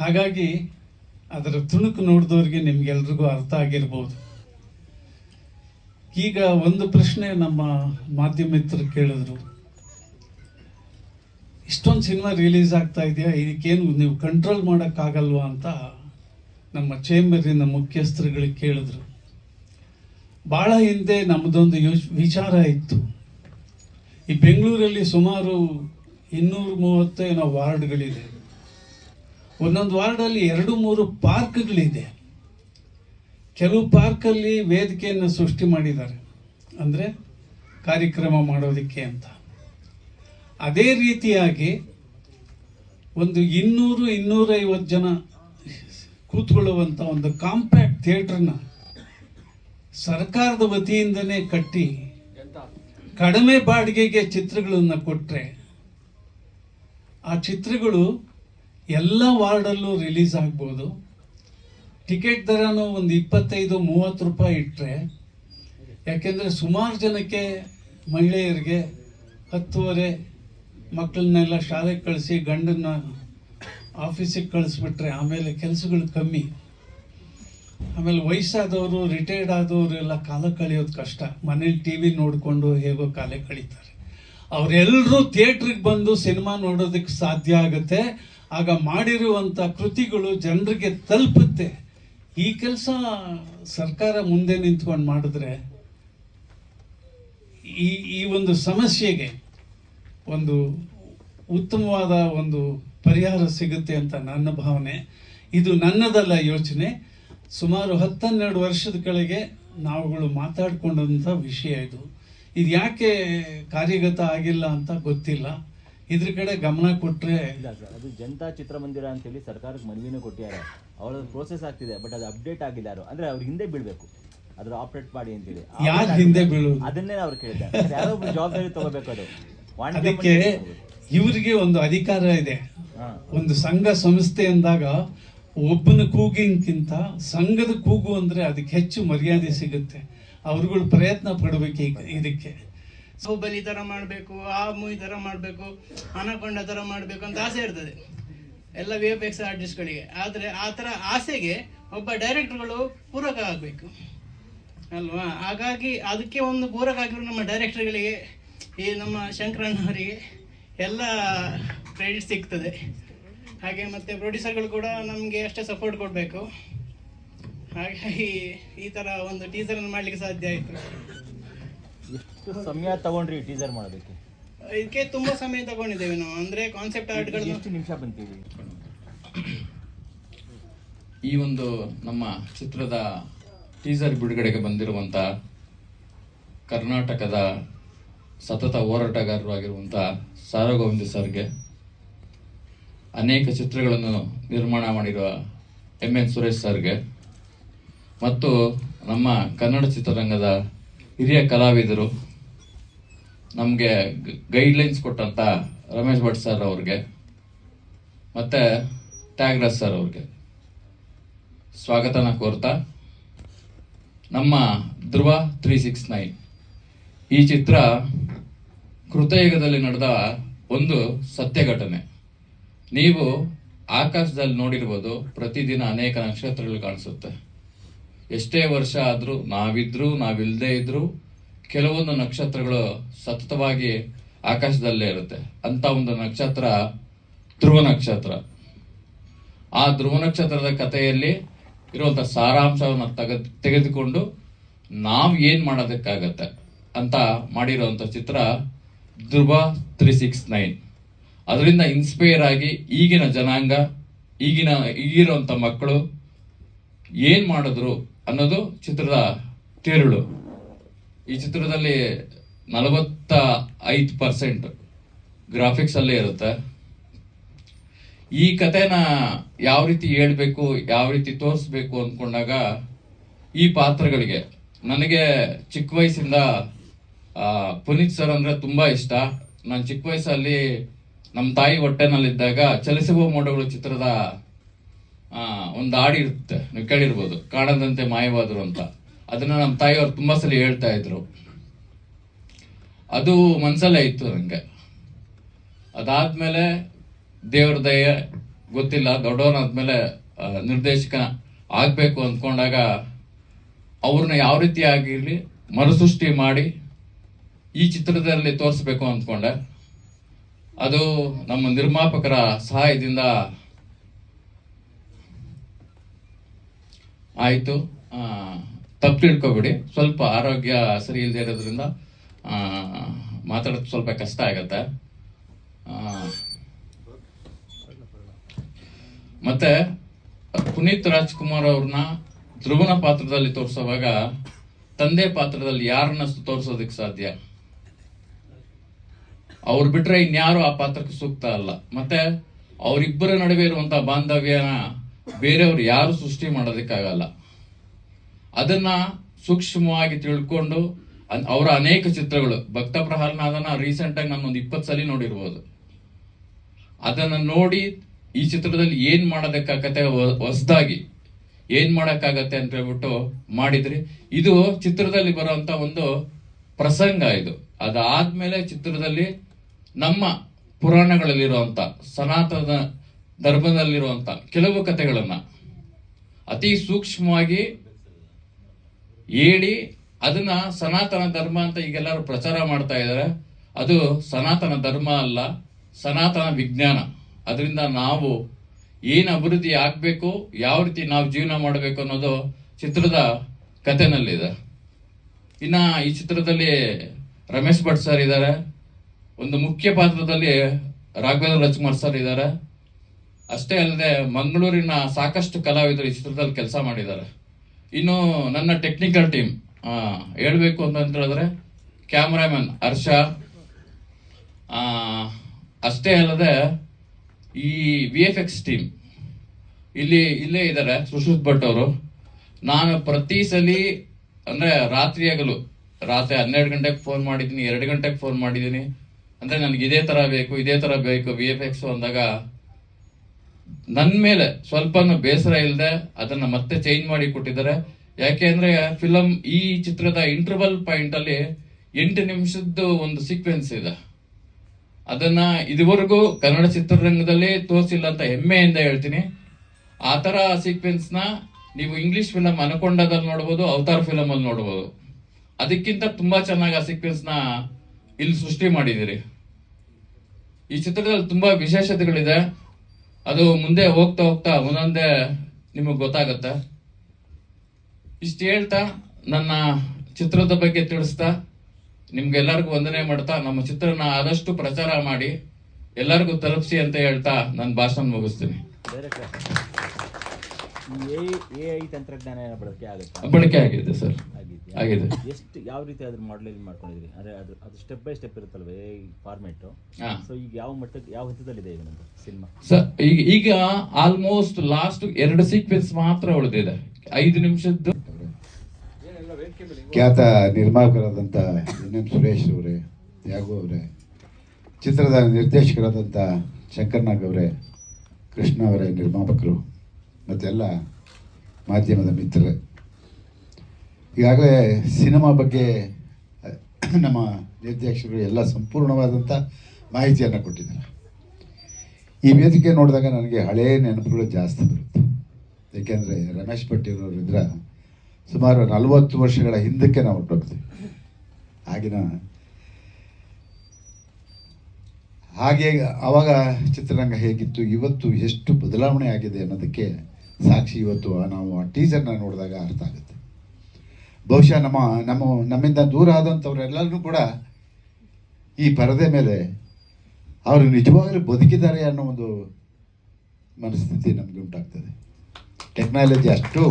ಹಾಗಾಗಿ ಅದರ ತುಣುಕು ನೋಡಿದವ್ರಿಗೆ ನಿಮ್ಗೆಲ್ರಿಗೂ ಅರ್ಥ ಆಗಿರ್ಬೋದು. ಈಗ ಒಂದು ಪ್ರಶ್ನೆ ನಮ್ಮ ಮಾಧ್ಯಮ ಮಿತ್ರರು ಕೇಳಿದ್ರು. ಇಷ್ಟೊಂದು ಸಿನಿಮಾ ರಿಲೀಸ್ ಆಗ್ತಾ ಇದೆಯಾ? ಇದಕ್ಕೇನು ನೀವು ಕಂಟ್ರೋಲ್ ಮಾಡೋಕ್ಕಾಗಲ್ವಾ ಅಂತ ನಮ್ಮ ಚೇಂಬರಿನ ಮುಖ್ಯಸ್ಥರುಗಳಿಗೆ ಕೇಳಿದ್ರು. ಭಾಳ ಹಿಂದೆ ನಮ್ಮದೊಂದು ಯೋಚ್, ವಿಚಾರ ಇತ್ತು. ಈ ಬೆಂಗಳೂರಲ್ಲಿ ಸುಮಾರು ಇನ್ನೂರ ಮೂವತ್ತು ಏನೋ ವಾರ್ಡ್ಗಳಿದೆ. ಒಂದೊಂದು ವಾರ್ಡಲ್ಲಿ ಎರಡು ಮೂರು ಪಾರ್ಕ್ಗಳಿದೆ. ಕೆಲವು ಪಾರ್ಕಲ್ಲಿ ವೇದಿಕೆಯನ್ನು ಸೃಷ್ಟಿ ಮಾಡಿದ್ದಾರೆ. ಅಂದರೆ ಕಾರ್ಯಕ್ರಮ ಮಾಡೋದಕ್ಕೆ ಅಂತ. ಅದೇ ರೀತಿಯಾಗಿ ಒಂದು ಇನ್ನೂರು ಇನ್ನೂರೈವತ್ತು ಜನ ಕೂತ್ಕೊಳ್ಳುವಂಥ ಒಂದು ಕಾಂಪ್ಯಾಕ್ಟ್ ಥಿಯೇಟ್ರನ್ನ ಸರ್ಕಾರದ ವತಿಯಿಂದನೇ ಕಟ್ಟಿ ಕಡಿಮೆ ಬಾಡಿಗೆಗೆ ಚಿತ್ರಗಳನ್ನು ಕೊಟ್ಟರೆ ಆ ಚಿತ್ರಗಳು ಎಲ್ಲ ವಾರ್ಡಲ್ಲೂ ರಿಲೀಸ್ ಆಗ್ಬೋದು. ಟಿಕೆಟ್ ದರನೂ ಒಂದು ಇಪ್ಪತ್ತೈದು, ಮೂವತ್ತು ರೂಪಾಯಿ ಇಟ್ಟರೆ ಯಾಕೆಂದರೆ ಸುಮಾರು ಜನಕ್ಕೆ ಮಹಿಳೆಯರಿಗೆ ಹತ್ತುವರೆ ಮಕ್ಕಳನ್ನೆಲ್ಲ ಶಾಲೆಗೆ ಕಳಿಸಿ, ಗಂಡನ್ನ ಆಫೀಸಿಗೆ ಕಳಿಸ್ಬಿಟ್ರೆ ಆಮೇಲೆ ಕೆಲಸಗಳು ಕಮ್ಮಿ. ಆಮೇಲೆ ವಯಸ್ಸಾದವರು ರಿಟೈರ್ಡ್ ಆದವರು ಎಲ್ಲ ಕಾಲ ಕಳೆಯೋದು ಕಷ್ಟ. ಮನೇಲಿ ಟಿ ವಿ ನೋಡಿಕೊಂಡು ಹೇಗೋ ಕಾಲ ಕಳೀತಾರೆ. ಅವರೆಲ್ಲರೂ ಥಿಯೇಟ್ರಿಗೆ ಬಂದು ಸಿನಿಮಾ ನೋಡೋದಕ್ಕೆ ಸಾಧ್ಯ ಆಗುತ್ತೆ. ಆಗ ಮಾಡಿರುವಂಥ ಕೃತಿಗಳು ಜನರಿಗೆ ತಲುಪುತ್ತೆ. ಈ ಕೆಲಸ ಸರ್ಕಾರ ಮುಂದೆ ನಿಂತ್ಕೊಂಡು ಮಾಡಿದ್ರೆ ಈ ಈ ಒಂದು ಸಮಸ್ಯೆಗೆ ಒಂದು ಉತ್ತಮವಾದ ಒಂದು ಪರಿಹಾರ ಸಿಗುತ್ತೆ ಅಂತ ನನ್ನ ಭಾವನೆ. ಇದು ನನ್ನದಲ್ಲ ಯೋಚನೆ. ಸುಮಾರು ಹತ್ತನ್ನೆರಡು ವರ್ಷದ ಕೆಳಗೆ ನಾವುಗಳು ಮಾತಾಡ್ಕೊಂಡಂಥ ವಿಷಯ ಇದು. ಇದು ಯಾಕೆ ಕಾರ್ಯಗತ ಆಗಿಲ್ಲ ಅಂತ ಗೊತ್ತಿಲ್ಲ. ಇದ್ರ ಕಡೆ ಗಮನ ಕೊಟ್ಟರೆ ಇಲ್ಲ ಸರ್ ಅದು ಜನತಾ ಚಿತ್ರಮಂದಿರ ಅಂತೇಳಿ ಸರ್ಕಾರಕ್ಕೆ ಮನವಿನೂ ಕೊಟ್ಟಿದ್ದಾರೆ ಅವಳ ಪ್ರೋಸೆಸ್ ಆಗ್ತಿದೆ ಬಟ್ ಅದು ಅಪ್ಡೇಟ್ ಆಗಿಲ್ಲ ಯಾರು. ಅಂದ್ರೆ ಅವ್ರ ಹಿಂದೆ ಬೀಳ್ಬೇಕು. ಅದ್ರ ಆಪರೇಟ್ ಮಾಡಿ ಅಂತೇಳಿ. ಯಾರು ಹಿಂದೆ ಬೀಳು ಅದನ್ನೇ ಅವ್ರು ಕೇಳಿದ್ದಾರೆ ಯಾರೋ ಒಬ್ರು ಜವಾಬ್ದಾರಿ ತಗೋಬೇಕು ಅದು. ವಾಣಿಜ್ಯ ಅದಕ್ಕೆ ಇವರಿಗೆ ಒಂದು ಅಧಿಕಾರ ಇದೆ. ಒಂದು ಸಂಘ ಸಂಸ್ಥೆ ಅಂದಾಗ ಒಬ್ಬನ ಕೂಗಿನ್ಕಿಂತ ಸಂಘದ ಕೂಗು ಅಂದ್ರೆ ಅದಕ್ಕೆ ಹೆಚ್ಚು ಮರ್ಯಾದೆ ಸಿಗುತ್ತೆ. ಅವ್ರುಗಳು ಪ್ರಯತ್ನ ಪಡಬೇಕು ಇದಕ್ಕೆ. ಬಾಹುಬಲಿ ಥರ ಮಾಡಬೇಕು ಆ ಮೂವಿ ಥರ ಮಾಡಬೇಕು, ಅನಕೊಂಡ ಥರ ಮಾಡಬೇಕು ಅಂತ ಆಸೆ ಇರ್ತದೆ. ಎಲ್ಲ ವಿ ಎಫ್ ಎಕ್ಸ್ ಆರ್ಟಿಸ್ಟ್ಗಳಿಗೆ ಆದರೆ ಆ ಥರ ಆಸೆಗೆ ಒಬ್ಬ ಡೈರೆಕ್ಟರ್ಗಳು ಪೂರಕ ಆಗಬೇಕು. ಅಲ್ವಾ? ಹಾಗಾಗಿ ಅದಕ್ಕೆ ಒಂದು ಪೂರಕ ಆಗಿರೋ ನಮ್ಮ ಡೈರೆಕ್ಟರ್ಗಳಿಗೆ ಈ ನಮ್ಮ ಶಂಕರಣ್ಣವರಿಗೆ ಎಲ್ಲ ಕ್ರೆಡಿಟ್ ಸಿಗ್ತದೆ. ಹಾಗೆ ಮತ್ತು ಪ್ರೊಡ್ಯೂಸರ್ಗಳು ಕೂಡ ನಮಗೆ ಅಷ್ಟೇ ಸಪೋರ್ಟ್ ಕೊಡಬೇಕು. ಹಾಗಾಗಿ ಈ ಥರ ಒಂದು ಟೀಸರನ್ನು ಮಾಡಲಿಕ್ಕೆ ಸಾಧ್ಯ ಆಯಿತು. ಎಷ್ಟು ಸಮಯ ತಗೊಂಡ್ರಿ ಟೀಸರ್ ಮಾಡೋದಕ್ಕೆ. ಇದಕ್ಕೆ ತುಂಬಾ ಸಮಯ ತಗೊಂಡಿದ್ದೇವೆ ನಾವು. ಅಂದ್ರೆ ಕಾನ್ಸೆಪ್ಟ್ ಆರ್ಟ್ಗಳನ್ನ ಎಷ್ಟು ನಿಮಿಷ ಬಂತೀವಿ ಈ ಒಂದು ನಮ್ಮ ಚಿತ್ರದ ಟೀಸರ್ ಬಿಡುಗಡೆಗೆ ಬಂದಿರುವಂಥ ಕರ್ನಾಟಕದ ಸತತ ಹೋರಾಟಗಾರರು ಆಗಿರುವಂಥ ಸಾರಗೋವಿಂದ ಸರ್ಗೆ ಅನೇಕ ಚಿತ್ರಗಳನ್ನು ನಿರ್ಮಾಣ ಮಾಡಿರುವ ಎಂ ಎನ್ ಸುರೇಶ್ ಸರ್ಗೆ ಮತ್ತು ನಮ್ಮ ಕನ್ನಡ ಚಿತ್ರರಂಗದ ಹಿರಿಯ ಕಲಾವಿದರು ನಮಗೆ ಗೈಡ್ಲೈನ್ಸ್ ಕೊಟ್ಟಂಥ ರಮೇಶ್ ಭಟ್ ಸರ್ ಅವ್ರಿಗೆ, ಮತ್ತು ತ್ಯಾಗರಾಜ್ ಸರ್ ಅವ್ರಿಗೆ ಸ್ವಾಗತನ ಕೋರ್ತಾ, ನಮ್ಮ ಧ್ರುವ ತ್ರೀ ಸಿಕ್ಸ್ ನೈನ್ ಈ ಚಿತ್ರ ಕೃತಯುಗದಲ್ಲಿ ನಡೆದ ಒಂದು ಸತ್ಯ ಘಟನೆ ನೀವು ಆಕಾಶದಲ್ಲಿ ನೋಡಿರ್ಬೋದು, ಪ್ರತಿದಿನ ಅನೇಕ ನಕ್ಷತ್ರಗಳು ಕಾಣಿಸುತ್ತೆ. ಎಷ್ಟೇ ವರ್ಷ ಆದರೂ ನಾವಿದ್ರೂ ನಾವಿಲ್ಲದೆ ಇದ್ದರೂ ಕೆಲವೊಂದು ನಕ್ಷತ್ರಗಳು ಸತತವಾಗಿ ಆಕಾಶದಲ್ಲೇ ಇರುತ್ತೆ. ಅಂತ ಒಂದು ನಕ್ಷತ್ರ ಧ್ರುವ ನಕ್ಷತ್ರ. ಆ ಧ್ರುವ ನಕ್ಷತ್ರದ ಕಥೆಯಲ್ಲಿ ಇರುವಂಥ ಸಾರಾಂಶವನ್ನು ತೆಗೆದು, ತೆಗೆದುಕೊಂಡು ನಾವು ಏನು ಮಾಡೋದಕ್ಕಾಗತ್ತೆ ಅಂತ ಮಾಡಿರೋವಂಥ ಚಿತ್ರ ಧ್ರುವ ತ್ರೀ ಸಿಕ್ಸ್ ನೈನ್. ಅದರಿಂದ ಇನ್ಸ್ಪೈರ್ ಆಗಿ ಈಗಿನ ಜನಾಂಗ, ಈಗಿನ, ಈಗಿರುವಂಥ ಮಕ್ಕಳು ಏನು ಮಾಡಿದ್ರು ಅನ್ನೋದು ಚಿತ್ರದ ತಿರುಳು. ಈ ಚಿತ್ರದಲ್ಲಿ ನಲವತ್ತ ಐದು ಪರ್ಸೆಂಟ್ ಗ್ರಾಫಿಕ್ಸ್ ಅಲ್ಲೇ ಇರುತ್ತೆ. ಈ ಕಥೆನ ಯಾವ ರೀತಿ ಹೇಳ್ಬೇಕು, ಯಾವ ರೀತಿ ತೋರಿಸ್ಬೇಕು ಅಂದ್ಕೊಂಡಾಗ ಈ ಪಾತ್ರಗಳಿಗೆ ನನಗೆ ಚಿಕ್ಕ ವಯಸ್ಸಿಂದ ಪುನೀತ್ ಸರ್ ಅಂದ್ರೆ ತುಂಬಾ ಇಷ್ಟ. ನಾನು ಚಿಕ್ಕ ವಯಸ್ಸಲ್ಲಿ ನಮ್ಮ ತಾಯಿ ಹೊಟ್ಟೆನಲ್ಲಿದ್ದಾಗ ಚಲಿಸುವ ಮೋಡಗಳು ಚಿತ್ರದ ಒಂದು ಹಾಡು ಇರುತ್ತೆ, ನೀವು ಕೇಳಿರ್ಬೋದು. ಕಾಣದಂತೆ ಮಾಯವಾದರು ಅಂತ. ಅದನ್ನ ನಮ್ಮ ತಾಯಿಯವರು ತುಂಬ ಸಲ ಹೇಳ್ತಾ ಇದ್ರು. ಅದು ಮನಸಲ್ಲೇ ಇತ್ತು ನನಗೆ ಅದಾದ್ಮೇಲೆ ದೇವ್ರ ದಯ ಗೊತ್ತಿಲ್ಲ, ದೊಡ್ಡವನಾದ್ಮೇಲೆ ನಿರ್ದೇಶಕನ ನಿರ್ದೇಶಕ ಆಗಬೇಕು ಅಂದ್ಕೊಂಡಾಗ ಅವ್ರನ್ನ ಯಾವ ರೀತಿ ಆಗಿರಲಿ ಮರುಸೃಷ್ಟಿ ಮಾಡಿ ಈ ಚಿತ್ರದಲ್ಲಿ ತೋರಿಸ್ಬೇಕು ಅಂದ್ಕೊಂಡೆ. ಅದು ನಮ್ಮ ನಿರ್ಮಾಪಕರ ಸಹಾಯದಿಂದ ಆಯಿತು. ತಪ್ಪು ತಿಳ್ಕೊಬಿಡಿ. ಸ್ವಲ್ಪ ಆರೋಗ್ಯ ಸರಿ ಇಲ್ಲದೆ ಇರೋದ್ರಿಂದ ಮಾತಾಡೋದು ಸ್ವಲ್ಪ ಕಷ್ಟ ಆಗತ್ತೆ. ಮತ್ತೆ ಪುನೀತ್ ರಾಜ್ಕುಮಾರ್ ಅವ್ರನ್ನ ಧ್ರುವನ ಪಾತ್ರದಲ್ಲಿ ತೋರಿಸುವಾಗ ತಂದೆ ಪಾತ್ರದಲ್ಲಿ ಯಾರನ್ನ ತೋರಿಸೋದಕ್ಕೆ ಸಾಧ್ಯ? ಅವ್ರು ಬಿಟ್ರೆ ಇನ್ಯಾರು ಆ ಪಾತ್ರಕ್ಕೆ ಸೂಕ್ತ ಅಲ್ಲ. ಮತ್ತೆ ಅವರಿಬ್ಬರ ನಡುವೆ ಇರುವಂತ ಬಾಂಧವ್ಯನ ಬೇರೆಯವ್ರು ಯಾರು ಸೃಷ್ಟಿ ಮಾಡೋದಕ್ಕಾಗಲ್ಲ. ಅದನ್ನ ಸೂಕ್ಷ್ಮವಾಗಿ ತಿಳ್ಕೊಂಡು ಅವರ ಅನೇಕ ಚಿತ್ರಗಳು. ಭಕ್ತ ಪ್ರಹ್ಲಾದನ ರೀಸೆಂಟ್ ಆಗಿ ನಾನು ಒಂದು ಇಪ್ಪತ್ತು ಸಲ ನೋಡಿರ್ಬೋದು. ಅದನ್ನ ನೋಡಿ ಈ ಚಿತ್ರದಲ್ಲಿ ಏನ್ ಮಾಡೋದಕ್ಕಾಗತ್ತೆ ಹೊಸದಾಗಿ. ಏನ್ ಮಾಡಕ್ಕಾಗತ್ತೆ ಅಂತ ಹೇಳ್ಬಿಟ್ಟು ಮಾಡಿದ್ರಿ ಇದು ಚಿತ್ರದಲ್ಲಿ ಬರುವಂತ ಒಂದು ಪ್ರಸಂಗ ಇದು. ಅದಾದ್ಮೇಲೆ ಚಿತ್ರದಲ್ಲಿ ನಮ್ಮ ಪುರಾಣಗಳಲ್ಲಿರುವಂತ ಸನಾತನ ಧರ್ಮದಲ್ಲಿರುವಂತ ಕೆಲವು ಕಥೆಗಳನ್ನ ಅತಿ ಸೂಕ್ಷ್ಮವಾಗಿ ಹೇಳಿ ಅದನ್ನ ಸನಾತನ ಧರ್ಮ ಅಂತ ಈಗೆಲ್ಲರೂ ಪ್ರಚಾರ ಮಾಡ್ತಾ ಇದ್ದಾರೆ ಅದು ಸನಾತನ ಧರ್ಮ ಅಲ್ಲ, ಸನಾತನ ವಿಜ್ಞಾನ. ಅದರಿಂದ ನಾವು ಏನು ಅಭಿವೃದ್ಧಿ ಆಗಬೇಕು, ಯಾವ ರೀತಿ ನಾವು ಜೀವನ ಮಾಡಬೇಕು ಅನ್ನೋದು ಚಿತ್ರದ ಕಥೆನಲ್ಲಿದೆ ಇನ್ನ ಈ ಚಿತ್ರದಲ್ಲಿ ರಮೇಶ್ ಭಟ್ ಸರ್ ಇದ್ದಾರೆ ಒಂದು ಮುಖ್ಯ ಪಾತ್ರದಲ್ಲಿ ರಾಘವೇಂದ್ರ ರಾಜ್ಕುಮಾರ್ ಸರ್ ಇದ್ದಾರೆ ಅಷ್ಟೇ ಅಲ್ಲದೆ ಮಂಗಳೂರಿನ ಸಾಕಷ್ಟು ಕಲಾವಿದರು ಈ ಚಿತ್ರದಲ್ಲಿ ಕೆಲಸ ಮಾಡಿದ್ದಾರೆ. ಇನ್ನು ನನ್ನ ಟೆಕ್ನಿಕಲ್ ಟೀಮ್ ಹೇಳಬೇಕು ಅಂತ ಹೇಳಿದ್ರೆ ಕ್ಯಾಮ್ರಾಮನ್ ಹರ್ಷ ಅಷ್ಟೇ ಅಲ್ಲದೆ ಈ ವಿ ಎಫ್ ಎಕ್ಸ್ ಟೀಮ್ ಇಲ್ಲಿ, ಇಲ್ಲೇ ಇದ್ದಾರೆ ಸುಶ್ರುತ್ ಭಟ್ ಅವರು. ನಾನು ಪ್ರತಿ ಸಲಿ ಅಂದ್ರೆ ರಾತ್ರಿ ಹಗಲು, ರಾತ್ರಿ ಹನ್ನೆರಡು ಗಂಟೆಗೆ ಫೋನ್ ಮಾಡಿದ್ದೀನಿ, ಎರಡು ಗಂಟೆಗೆ ಫೋನ್ ಮಾಡಿದ್ದೀನಿ. ಅಂದ್ರೆ ನನಗೆ ಇದೇ ತರ ಬೇಕು, ಇದೇ ತರ ಬೇಕು ವಿ ಎಫ್ ಎಕ್ಸ್ ಅಂದಾಗ ನನ್ನ ಮೇಲೆ ಸ್ವಲ್ಪನೂ ಬೇಸರ ಇಲ್ಲದೆ ಅದನ್ನ ಮತ್ತೆ ಚೇಂಜ್ ಮಾಡಿ ಕೊಟ್ಟಿದ್ದಾರೆ. ಯಾಕೆ ಅಂದ್ರೆ ಫಿಲಂ ಈ ಚಿತ್ರದ ಇಂಟರ್ವಲ್ ಪಾಯಿಂಟ್ ಅಲ್ಲಿ ಎಂಟು ನಿಮಿಷದ್ದು ಒಂದು ಸೀಕ್ವೆನ್ಸ್ ಇದೆ. ಅದನ್ನ ಇದುವರೆಗೂ ಕನ್ನಡ ಚಿತ್ರರಂಗದಲ್ಲಿ ತೋರಿಸಿಲ್ಲ ಅಂತ ಹೆಮ್ಮೆಯಿಂದ ಹೇಳ್ತೀನಿ. ಆ ಸೀಕ್ವೆನ್ಸ್ನ ನೀವು ಇಂಗ್ಲಿಷ್ ಫಿಲಂ ಅನಕೊಂಡದಲ್ಲಿ ನೋಡಬಹುದು ಅವತಾರ್ ಫಿಲಂ ಅಲ್ಲಿ ನೋಡಬಹುದು ಅದಕ್ಕಿಂತ ತುಂಬಾ ಚೆನ್ನಾಗಿ ಆ ಸೀಕ್ವೆನ್ಸ್ನ ಇಲ್ಲಿ ಸೃಷ್ಟಿ ಮಾಡಿದಿರಿ ಈ ಚಿತ್ರದಲ್ಲಿ ತುಂಬಾ ವಿಶೇಷತೆಗಳಿದೆ. ಅದು ಮುಂದೆ ಹೋಗ್ತಾ ಹೋಗ್ತಾ ಒಂದೊಂದೇ ನಿಮಗೆ ಗೊತ್ತಾಗತ್ತೆ. ಇಷ್ಟು ಹೇಳ್ತಾ ನನ್ನ ಚಿತ್ರದ ಬಗ್ಗೆ ತಿಳಿಸ್ತಾ ನಿಮ್ಗೆಲ್ಲರಿಗೂ ವಂದನೆ ಮಾಡ್ತಾ ನಮ್ಮ ಚಿತ್ರನ ಆದಷ್ಟು ಪ್ರಚಾರ ಮಾಡಿ ಎಲ್ಲರಿಗೂ ತಲುಪಿಸಿ ಅಂತ ಹೇಳ್ತಾ ನನ್ನ ಭಾಷಣ ಮುಗಿಸ್ತೀನಿ. ಬಳಕೆ ಆಗಿದೆ ಸರ್? ಆಗಿದೆ. ಎಷ್ಟು ಯಾವ ರೀತಿ ಅದ್ರ ಮಾಡೆಲಿಂಗ್ ಮಾಡ್ಕೊಂಡಿದ್ರಿ ಅಂದ್ರೆ ಅದು ಅದು ಸ್ಟೆಪ್ ಬೈ ಸ್ಟೆಪ್ ಇರುತ್ತಲ್ವ ಫಾರ್ಮೆಟ್ ಹಾ. ಸೊ ಈಗ ಯಾವ ಮಟ್ಟಕ್ಕೆ ಯಾವ ಹಂತದಲ್ಲಿದೆ ಈಗ ನಮ್ದು ಸಿನಿಮಾ ಸರ್ ಈಗ ಈಗ ಆಲ್ಮೋಸ್ಟ್ ಲಾಸ್ಟ್ ಎರಡು ಸೀಕ್ವೆನ್ಸ್ ಮಾತ್ರ ಉಳಿದಿದೆ. ಐದು ನಿಮಿಷದ್ದು. ಖ್ಯಾತ ನಿರ್ಮಾಪಕರಾದಂಥ ಎನ್ ಎಂ ಸುರೇಶ್ ಅವರೇ ಯಾಗು ಅವರೇ ಚಿತ್ರದ ನಿರ್ದೇಶಕರಾದಂಥ ಶಂಕರ್ನಾಗ್ ಅವರೇ ಕೃಷ್ಣ ಅವರೇ ನಿರ್ಮಾಪಕರು ಮತ್ತೆಲ್ಲ ಮಾಧ್ಯಮದ ಮಿತ್ರರೇ. ಈಗಾಗಲೇ ಸಿನಿಮಾ ಬಗ್ಗೆ ನಮ್ಮ ನಿರ್ದೇಶಕರು ಎಲ್ಲ ಸಂಪೂರ್ಣವಾದಂಥ ಮಾಹಿತಿಯನ್ನು ಕೊಟ್ಟಿದ್ದಾರೆ. ಈ ವೇದಿಕೆ ನೋಡಿದಾಗ ನನಗೆ ಹಳೆಯ ನೆನಪುಗಳು ಜಾಸ್ತಿ ಬರುತ್ತೆ. ಏಕೆಂದರೆ ರಮೇಶ್ ಭಟ್ಟಿರವರಿದ್ರ ಸುಮಾರು ನಲವತ್ತು ವರ್ಷಗಳ ಹಿಂದಕ್ಕೆ ನಾವು ಹೊರಟೋಗ್ತೀವಿ ಆಗಿನ ಹಾಗೆ ಆವಾಗ ಚಿತ್ರರಂಗ ಹೇಗಿತ್ತು, ಇವತ್ತು ಎಷ್ಟು ಬದಲಾವಣೆ ಆಗಿದೆ ಅನ್ನೋದಕ್ಕೆ ಸಾಕ್ಷಿ ಇವತ್ತು ನಾವು ಆ ಟೀಸರ್ನ ನೋಡಿದಾಗ ಅರ್ಥ ಆಗುತ್ತೆ. ಬಹುಶಃ ನಮ್ಮ ನಮ್ಮ, ನಮ್ಮಿಂದ ದೂರ ಆದಂಥವ್ರೆಲ್ಲರೂ ಕೂಡ ಈ ಪರದೆ ಮೇಲೆ ಅವರು ನಿಜವಾಗಲೂ ಬದುಕಿದ್ದಾರೆ ಅನ್ನೋ ಒಂದು ಮನಸ್ಥಿತಿ ನಮಗೆ ಉಂಟಾಗ್ತದೆ. ಟೆಕ್ನಾಲಜಿ ಅಷ್ಟು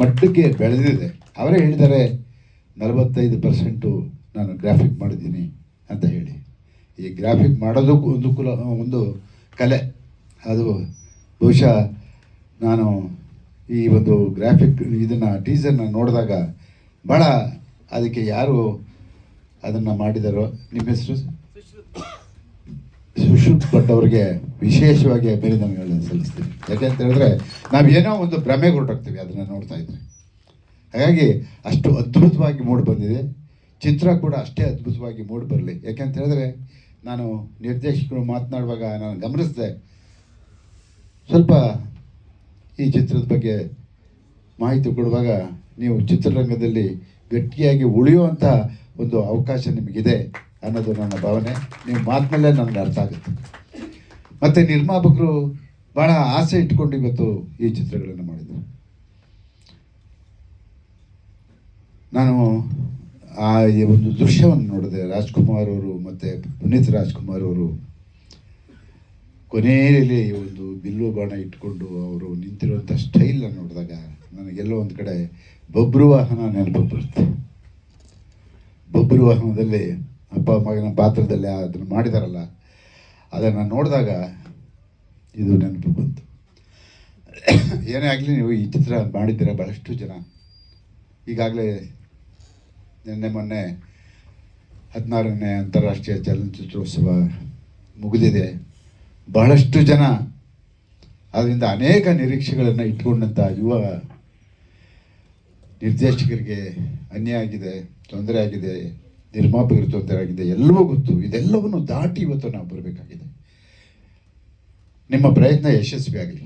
ಮಟ್ಟಕ್ಕೆ ಬೆಳೆದಿದೆ. ಅವರೇ ಹೇಳಿದ್ದಾರೆ, ನಲವತ್ತೈದು ಪರ್ಸೆಂಟು ನಾನು ಗ್ರಾಫಿಕ್ ಮಾಡಿದ್ದೀನಿ ಅಂತ ಹೇಳಿ. ಈ ಗ್ರಾಫಿಕ್ ಮಾಡೋದಕ್ಕೂ ಒಂದು ಕುಲ, ಒಂದು ಕಲೆ. ಅದು ಬಹುಶಃ ನಾನು ಈ ಒಂದು ಗ್ರಾಫಿಕ್ ಇದನ್ನು ಟೀಸರ್ನ ನೋಡಿದಾಗ ಭಾಳ ಅದಕ್ಕೆ ಯಾರು ಅದನ್ನು ಮಾಡಿದಾರೋ ನಿಮ್ಮ ಹೆಸರು? ಸುಶ್ರುತ್. ಭಟ್ ಅವರಿಗೆ ವಿಶೇಷವಾಗಿ ಅಭಿನಂದನೆಗಳನ್ನು ಸಲ್ಲಿಸ್ತೀವಿ ಯಾಕೆಂತ ಹೇಳಿದ್ರೆ ನಾವೇನೋ ಒಂದು ಭ್ರಮೆಗೆ ಹೊರಟೋಗ್ತೀವಿ ಅದನ್ನು ನೋಡ್ತಾ ಇದ್ರೆ. ಹಾಗಾಗಿ ಅಷ್ಟು ಅದ್ಭುತವಾಗಿ ಮೂಡಿ ಬಂದಿದೆ. ಚಿತ್ರ ಕೂಡ ಅಷ್ಟೇ ಅದ್ಭುತವಾಗಿ ಮೂಡಿ ಬರಲಿ. ಯಾಕೆಂತ ಹೇಳಿದ್ರೆ ನಾನು ನಿರ್ದೇಶಕರು ಮಾತನಾಡುವಾಗ ನಾನು ಗಮನಿಸಿದೆ ಸ್ವಲ್ಪ ಈ ಚಿತ್ರದ ಬಗ್ಗೆ ಮಾಹಿತಿ ಕೊಡುವಾಗ ನೀವು ಚಿತ್ರರಂಗದಲ್ಲಿ ಗಟ್ಟಿಯಾಗಿ ಉಳಿಯುವಂಥ ಒಂದು ಅವಕಾಶ ನಿಮಗಿದೆ ಅನ್ನೋದು ನನ್ನ ಭಾವನೆ. ನೀವು ಮಾತಿನಲ್ಲೇ ನನಗೆ ಅರ್ಥ ಆಗುತ್ತೆ. ಮತ್ತು ನಿರ್ಮಾಪಕರು ಭಾಳ ಆಸೆ ಇಟ್ಕೊಂಡು ಇವತ್ತು ಈ ಚಿತ್ರಗಳನ್ನು ಮಾಡಿದರು. ನಾನು ಆ ಒಂದು ದೃಶ್ಯವನ್ನು ನೋಡಿದೆ. ರಾಜ್ಕುಮಾರ್ ಅವರು ಮತ್ತು ಪುನೀತ್ ರಾಜ್ಕುಮಾರ್ ಅವರು ಕೊನೆಯಲ್ಲಿ ಒಂದು ಬಿಲ್ಲು ಬಾಣ ಇಟ್ಕೊಂಡು ಅವರು ನಿಂತಿರುವಂಥ ಸ್ಟೈಲನ್ನು ನೋಡಿದಾಗ ನನಗೆಲ್ಲೋ ಒಂದು ಕಡೆ ಬೊಬ್ರು ವಾಹನ ನೆನಪು ಬರುತ್ತೆ. ಬೊಬ್ಬರು ವಾಹನದಲ್ಲಿ ಅಪ್ಪ ಮಗನ ಪಾತ್ರದಲ್ಲಿ ಅದನ್ನು ಮಾಡಿದಾರಲ್ಲ, ಅದನ್ನು ನೋಡಿದಾಗ ಇದು ನೆನಪು ಬಂತು. ಏನೇ ಆಗಲಿ ನೀವು ಈ ಚಿತ್ರ ಮಾಡಿದ್ದೀರ ಭಾಳಷ್ಟು ಜನ. ಈಗಾಗಲೇ ನಿನ್ನೆ ಮೊನ್ನೆ ಹದಿನಾರನೇ ಅಂತಾರಾಷ್ಟ್ರೀಯ ಚಲನಚಿತ್ರೋತ್ಸವ ಮುಗಿದಿದೆ. ಬಹಳಷ್ಟು ಜನ ಅದರಿಂದ ಅನೇಕ ನಿರೀಕ್ಷೆಗಳನ್ನು ಇಟ್ಕೊಂಡಂಥ ಯುವ ನಿರ್ದೇಶಕರಿಗೆ ಅನ್ಯಾಯ ಆಗಿದೆ, ತೊಂದರೆ ಆಗಿದೆ ನಿರ್ಮಾಪಕರಿಗೆ ತೊಂದರೆ ಆಗಿದೆ, ಎಲ್ಲವೂ ಗೊತ್ತು. ಇದೆಲ್ಲವನ್ನು ದಾಟಿ ಇವತ್ತು ನಾವು ಬರಬೇಕಾಗಿದೆ. ನಿಮ್ಮ ಪ್ರಯತ್ನ ಯಶಸ್ವಿ ಆಗಲಿ.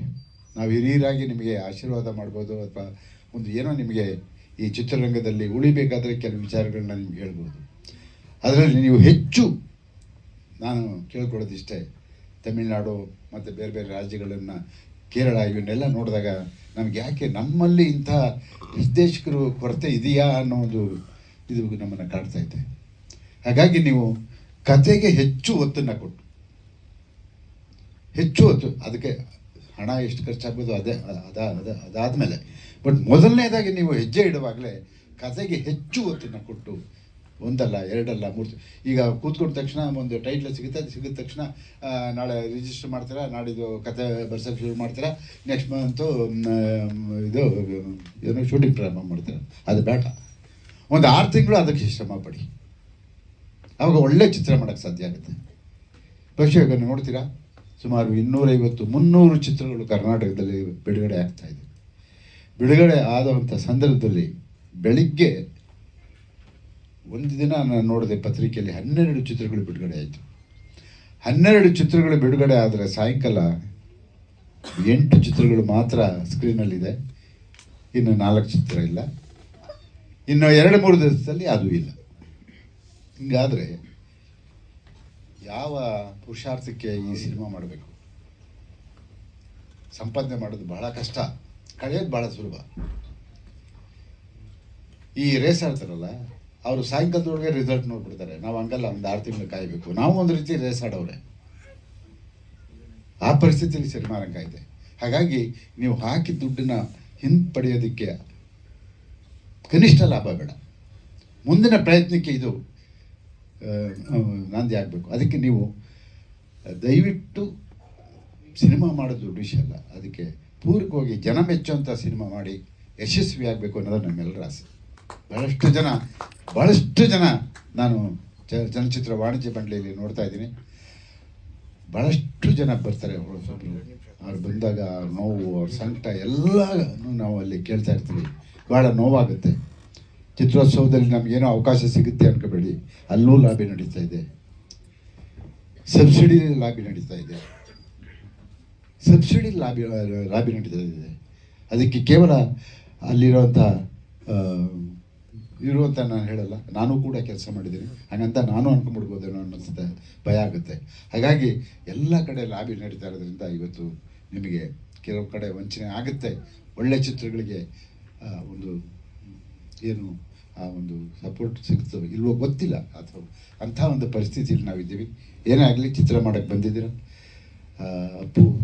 ನಾವು ಹಿರಿಯರಾಗಿ ನಿಮಗೆ ಆಶೀರ್ವಾದ ಮಾಡ್ಬೋದು ಅಥವಾ ಒಂದು ಏನೋ ನಿಮಗೆ ಈ ಚಿತ್ರರಂಗದಲ್ಲಿ ಉಳಿಬೇಕಾದರೆ ಕೆಲವು ವಿಚಾರಗಳನ್ನ ನಿಮ್ಗೆ ಹೇಳ್ಬೋದು. ಅದರಲ್ಲಿ ನೀವು ಹೆಚ್ಚು ನಾನು ಕೇಳ್ಕೊಳ್ಳೋದಿಷ್ಟೇ. ತಮಿಳುನಾಡು ಮತ್ತು ಬೇರೆ ಬೇರೆ ರಾಜ್ಯಗಳನ್ನು ಕೇರಳ ಇವನ್ನೆಲ್ಲ ನೋಡಿದಾಗ ನಮ್ಗೆ ಯಾಕೆ ನಮ್ಮಲ್ಲಿ ಇಂಥ ನಿರ್ದೇಶಕರು ಕೊರತೆ ಇದೆಯಾ ಅನ್ನೋ ಒಂದು ಇದು ನಮ್ಮನ್ನು ಕಾಡ್ತಾ ಇದೆ. ಹಾಗಾಗಿ ನೀವು ಕತೆಗೆ ಹೆಚ್ಚು ಒತ್ತನ್ನು ಕೊಟ್ಟು. ಹೆಚ್ಚು ಒತ್ತು. ಅದಕ್ಕೆ ಹಣ ಎಷ್ಟು ಖರ್ಚಾಗ್ಬೋದು ಅದೇ, ಅದ ಅದ, ಅದಾದಮೇಲೆ. ಬಟ್ ಮೊದಲನೇದಾಗಿ ನೀವು ಹೆಜ್ಜೆ ಇಡುವಾಗಲೇ ಕತೆಗೆ ಹೆಚ್ಚು ಒತ್ತನ್ನು ಕೊಟ್ಟು ಒಂದಲ್ಲ, ಎರಡಲ್ಲ ಮೂರು ಈಗ ಕೂತ್ಕೊಂಡ ತಕ್ಷಣ ಒಂದು ಟೈಟ್ಲ್ ಸಿಗುತ್ತೆ, ಅದು ಸಿಗಿದ ತಕ್ಷಣ ನಾಳೆ ರಿಜಿಸ್ಟರ್ ಮಾಡ್ತೀರಾ ನಾಡಿದ್ದು ಕತೆ ಬರ್ಸೋಕ್ಕೆ ಶುರು ಮಾಡ್ತೀರಾ ನೆಕ್ಸ್ಟ್ ಮಂತು ಇದು, ಏನೋ ಶೂಟಿಂಗ್ ಪ್ರಾರಂಭ ಮಾಡ್ತೀರಾ. ಅದು ಬೇಡ. ಒಂದು ಆರು ತಿಂಗಳು ಅದಕ್ಕೆ ಶ್ರಮ ಪಡಿ. ಆವಾಗ ಒಳ್ಳೆ ಚಿತ್ರ ಮಾಡೋಕ್ಕೆ ಸಾಧ್ಯ ಆಗುತ್ತೆ. ಈಗ ನೋಡ್ತೀರಾ? ಸುಮಾರು ಇನ್ನೂರೈವತ್ತು, ಮುನ್ನೂರು ಚಿತ್ರಗಳು ಕರ್ನಾಟಕದಲ್ಲಿ ಬಿಡುಗಡೆ ಆಗ್ತಾ ಇದೆ. ಬಿಡುಗಡೆ ಆದಂಥ ಸಂದರ್ಭದಲ್ಲಿ ಬೆಳಿಗ್ಗೆ ಒಂದು ದಿನ ನಾನು ನೋಡಿದೆ ಪತ್ರಿಕೆಯಲ್ಲಿ ಹನ್ನೆರಡು ಚಿತ್ರಗಳು ಬಿಡುಗಡೆ ಆಯಿತು. ಹನ್ನೆರಡು ಚಿತ್ರಗಳು ಬಿಡುಗಡೆ ಆದರೆ ಸಾಯಂಕಾಲ ಎಂಟು ಚಿತ್ರಗಳು ಮಾತ್ರ ಸ್ಕ್ರೀನಲ್ಲಿದೆ ಇನ್ನು ನಾಲ್ಕು ಚಿತ್ರ ಇಲ್ಲ. ಇನ್ನು ಎರಡು ಮೂರು ದಿವಸದಲ್ಲಿ ಅದು ಇಲ್ಲ. ಹಿಂಗಾದರೆ ಯಾವ ಪುರುಷಾರ್ಥಕ್ಕೆ ಈ ಸಿನಿಮಾ ಮಾಡಬೇಕು? ಸಂಪಾದನೆ ಮಾಡೋದು ಬಹಳ ಕಷ್ಟ. ಕಳೆಯೋದು ಬಹಳ ಸುಲಭ. ಈ ರೇಸ್ ಆಡ್ತಾರಲ್ಲ ಅವರು ಸಾಯಂಕಾಲದೊಳಗೆ ರಿಸಲ್ಟ್ ನೋಡ್ಬಿಡ್ತಾರೆ. ನಾವು ಹಂಗಲ್ಲ, ಒಂದು ಆರು ತಿಂಗಳು ಕಾಯಬೇಕು. ನಾವು ಒಂದು ರೀತಿ ರೇಸ್ ಆಡೋರೆ ಆ ಪರಿಸ್ಥಿತಿಯಲ್ಲಿ ಸಿನಿಮಾ ರಂಗ ಇದೆ ಹಾಗಾಗಿ ನೀವು ಹಾಕಿದ ದುಡ್ಡನ್ನು ಹಿಂಪಡೆಯೋದಕ್ಕೆ ಕನಿಷ್ಠ ಲಾಭ ಬೇಡ. ಮುಂದಿನ ಪ್ರಯತ್ನಕ್ಕೆ ಇದು ನಾಂದಿ ಆಗಬೇಕು. ಅದಕ್ಕೆ ನೀವು, ದಯವಿಟ್ಟು ಸಿನಿಮಾ ಮಾಡೋದು ದೊಡ್ಡ ವಿಷಯ ಅಲ್ಲ. ಅದಕ್ಕೆ ಪೂರಕವಾಗಿ ಜನ ಮೆಚ್ಚುವಂಥ ಸಿನಿಮಾ ಮಾಡಿ ಯಶಸ್ವಿ ಆಗಬೇಕು ಅನ್ನೋದು ನಮ್ಮೆಲ್ಲರ ಆಸೆ. ಭಾಳಷ್ಟು ಜನ, ಬಹಳಷ್ಟು ಜನ ನಾನು ಚಲನಚಿತ್ರ ವಾಣಿಜ್ಯ ಮಂಡಳಿಯಲ್ಲಿ ನೋಡ್ತಾ ಇದ್ದೀನಿ. ಭಾಳಷ್ಟು ಜನ ಬರ್ತಾರೆ. ಅವ್ರು ಬಂದಾಗ ಅವ್ರ ನೋವು, ಅವ್ರ ಸಂಕಟ ಎಲ್ಲ ನಾವು ಅಲ್ಲಿ ಕೇಳ್ತಾ ಇರ್ತೀವಿ. ಭಾಳ ನೋವಾಗುತ್ತೆ. ಚಿತ್ರೋತ್ಸವದಲ್ಲಿ ನಮಗೇನೋ ಅವಕಾಶ ಸಿಗುತ್ತೆ ಅನ್ಕೋಬೇಡಿ. ಅಲ್ಲೂ ಲಾಬಿ ನಡೀತಾ ಇದೆ. ಸಬ್ಸಿಡಿ ಲಾಬಿ ನಡೀತಾ ಇದೆ. ಸಬ್ಸಿಡಿ ಲಾಬಿ ಲಾಬಿ ನಡೀತಾ ಇದೆ. ಅದಕ್ಕೆ ಕೇವಲ ಅಲ್ಲಿರುವಂಥ ಇರುವಂಥ ನಾನು ಹೇಳಲ್ಲ. ನಾನು ಕೂಡ ಕೆಲಸ ಮಾಡಿದ್ದೀನಿ. ಹಾಗಂತ ನಾನು ಅನ್ಕೊಂಡ್ಬಿಡ್ಬೋದೇನೋ ಅನ್ನಿಸುತ್ತೆ. ಭಯ ಆಗುತ್ತೆ. ಹಾಗಾಗಿ ಎಲ್ಲ ಕಡೆ ಲಾಬಿ ನಡೀತಾ ಇರೋದ್ರಿಂದ ಇವತ್ತು ನಿಮಗೆ ಕೆಲವು ಕಡೆ ವಂಚನೆ ಆಗುತ್ತೆ. ಒಳ್ಳೆ ಚಿತ್ರಗಳಿಗೆ ಒಂದು ಏನು, ಆ, ಒಂದು ಸಪೋರ್ಟ್ ಸಿಗ್ತವೆ ಇಲ್ವೋ ಗೊತ್ತಿಲ್ಲ. ಅಥವಾ ಅಂಥ ಒಂದು ಪರಿಸ್ಥಿತಿಯಲ್ಲಿ ನಾವಿದ್ದೀವಿ. ಏನೇ ಆಗಲಿ ಚಿತ್ರ ಮಾಡೋಕ್ಕೆ ಬಂದಿದ್ದೀರ? Appu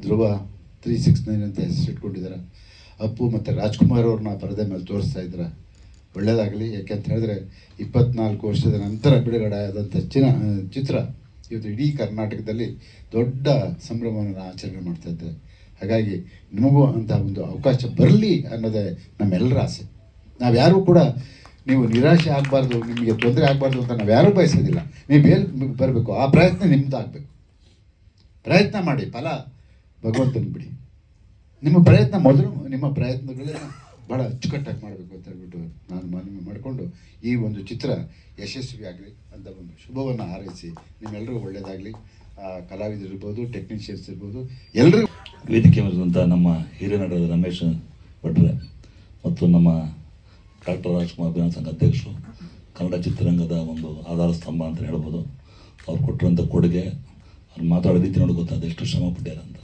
Dhruva three six nine ಅಂತ ಹೆಸರಿಟ್ಕೊಂಡಿದ್ದಾರೆ? ಅಪ್ಪು ಮತ್ತು ರಾಜ್ಕುಮಾರ್ ಅವ್ರನ್ನ ಪರದೆ ಮೇಲೆ ತೋರಿಸ್ತಾ ಇದ್ರೆ. ಒಳ್ಳೆಯದಾಗಲಿ ಯಾಕೆಂತ ಹೇಳಿದ್ರೆ ಇಪ್ಪತ್ನಾಲ್ಕು ವರ್ಷದ ನಂತರ ಬಿಡುಗಡೆ ಆದಂಥ ಚಿನ, ಚಿತ್ರ ಇವತ್ತು ಇಡೀ ಕರ್ನಾಟಕದಲ್ಲಿ ದೊಡ್ಡ ಸಂಭ್ರಮವನ್ನು ಆಚರಣೆ ಮಾಡ್ತಾ ಇದ್ದಾರೆ. ಹಾಗಾಗಿ ನಿಮಗೂ ಅಂತ ಒಂದು ಅವಕಾಶ ಬರಲಿ ಅನ್ನೋದೇ ನಮ್ಮೆಲ್ಲರ ಆಸೆ. ನಾವ್ಯಾರೂ ಕೂಡ ನೀವು ನಿರಾಶೆ ಆಗಬಾರ್ದು, ನಿಮಗೆ ತೊಂದರೆ ಆಗಬಾರ್ದು ಅಂತ ನಾವು ಯಾರೂ ಬಯಸೋದಿಲ್ಲ. ನೀವು ನಿಮಗೆ ಬರಬೇಕು, ಆ ಪ್ರಯತ್ನ ನಿಮ್ಮದಾಗಬೇಕು ಪ್ರಯತ್ನ ಮಾಡಿ, ಫಲ ಭಗವಂತನ ಬಿಡಿ. ನಿಮ್ಮ ಪ್ರಯತ್ನ ಮೊದಲು, ನಿಮ್ಮ ಪ್ರಯತ್ನಗಳನ್ನ ಭಾಳ ಅಚ್ಚುಕಟ್ಟಾಗಿ ಮಾಡಬೇಕು ಅಂತ ಹೇಳ್ಬಿಟ್ಟು ನಾನು ಮನವಿ ಮಾಡಿಕೊಂಡು ಈ ಒಂದು ಚಿತ್ರ ಯಶಸ್ವಿಯಾಗಲಿ ಅಂತ ಒಂದು ಶುಭವನ್ನು ಹಾರೈಸಿ ನಿಮ್ಮೆಲ್ಲರಿಗೂ ಒಳ್ಳೆಯದಾಗಲಿ ಕಲಾವಿದರು ಇರ್ಬೋದು ಟೆಕ್ನಿಷಿಯನ್ಸ್ ಇರ್ಬೋದು ಎಲ್ಲರಿಗೂ ವೇದಿಕೆ ಮೇಲಿರುವಂಥ ನಮ್ಮ ಹಿರಿಯ ನಟರಾದ ರಮೇಶ್ ಭಟ್ರೆ ಮತ್ತು ನಮ್ಮ ಡಾಕ್ಟರ್ ರಾಜ್ಕುಮಾರ್ ಅಭಿಯಾನ ಸಂಘ ಅಧ್ಯಕ್ಷರು, ಕನ್ನಡ ಚಿತ್ರರಂಗದ ಒಂದು ಆಧಾರ ಸ್ತಂಭ ಅಂತ ಹೇಳ್ಬೋದು. ಅವ್ರು ಕೊಟ್ಟಿರುವಂಥ ಕೊಡುಗೆ, ಅವ್ರು ಮಾತಾಡೋ ರೀತಿ ನೋಡಿ ಶ್ರಮ ಪಟ್ಟಿದ್ದಾರೆ ಅಂತ.